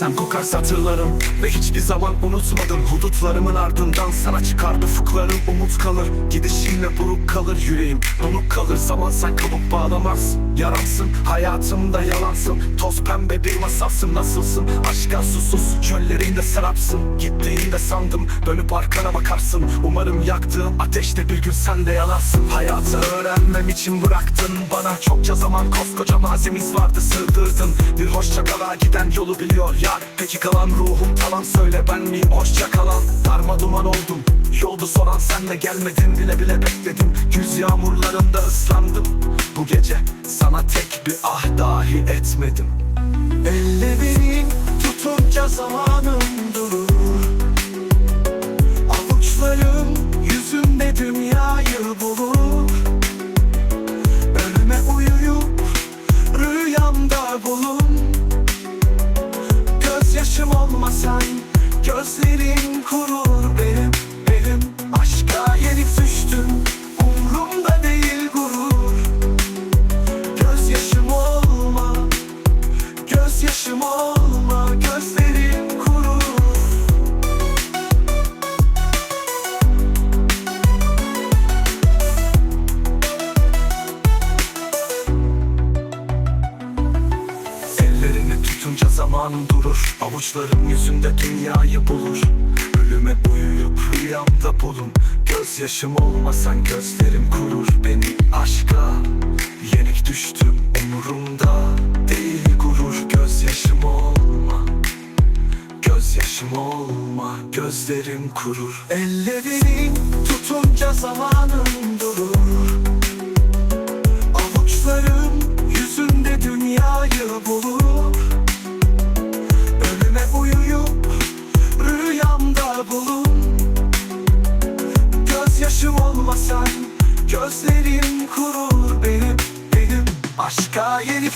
Sen kokar satırlarım. Ve hiçbir zaman unutmadım Hudutlarımın ardından sana çıkardı fıklarım. Umut kalır gidişinle buruk kalır yüreğim. Donuk kalır zaman sen kabuk bağlamaz. Yaramsın hayatımda yalansın. Toz pembe bir masalsın nasılsın? Aşka susuz çöllerinde serapsın. Gittiğinde sandım dönüp arkana bakarsın. Umarım yaktığım ateşte bir gün sen de yanarsın. Hayatı öğrenmem için bıraktın bana. Çokça zaman koskoca malzemiz vardı sığdırdın. Bir hoşça kala giden yolu biliyor yar Peki kalan ruhum tamam söyle ben miyim hoşça kalan Darma duman oldum. Yoldu soran sen de gelmedin bile bile bekledim. Güz yağmurlarında ıslandım. Bu gece sana tek bir ah dahi etmedim. Ellerin tutunca zamanım durur Gözyaşım olmasan gözlerim kurur benim zaman durur. Avuçlarım yüzünde dünyayı bulur. Ölüme uyuyup rüyamda bulun. Gözyaşım olmasan gözlerim kurur Beni aşka. Yenik düştüm umurumda Değil gurur. Gözyaşım olma. Gözyaşım olma. Gözlerim kurur. Ellerin tutunca zamanım durur. Avuçlarım yüzünde dünyayı bulur olmasan gözlerim kurur benim benim. Aşka yenip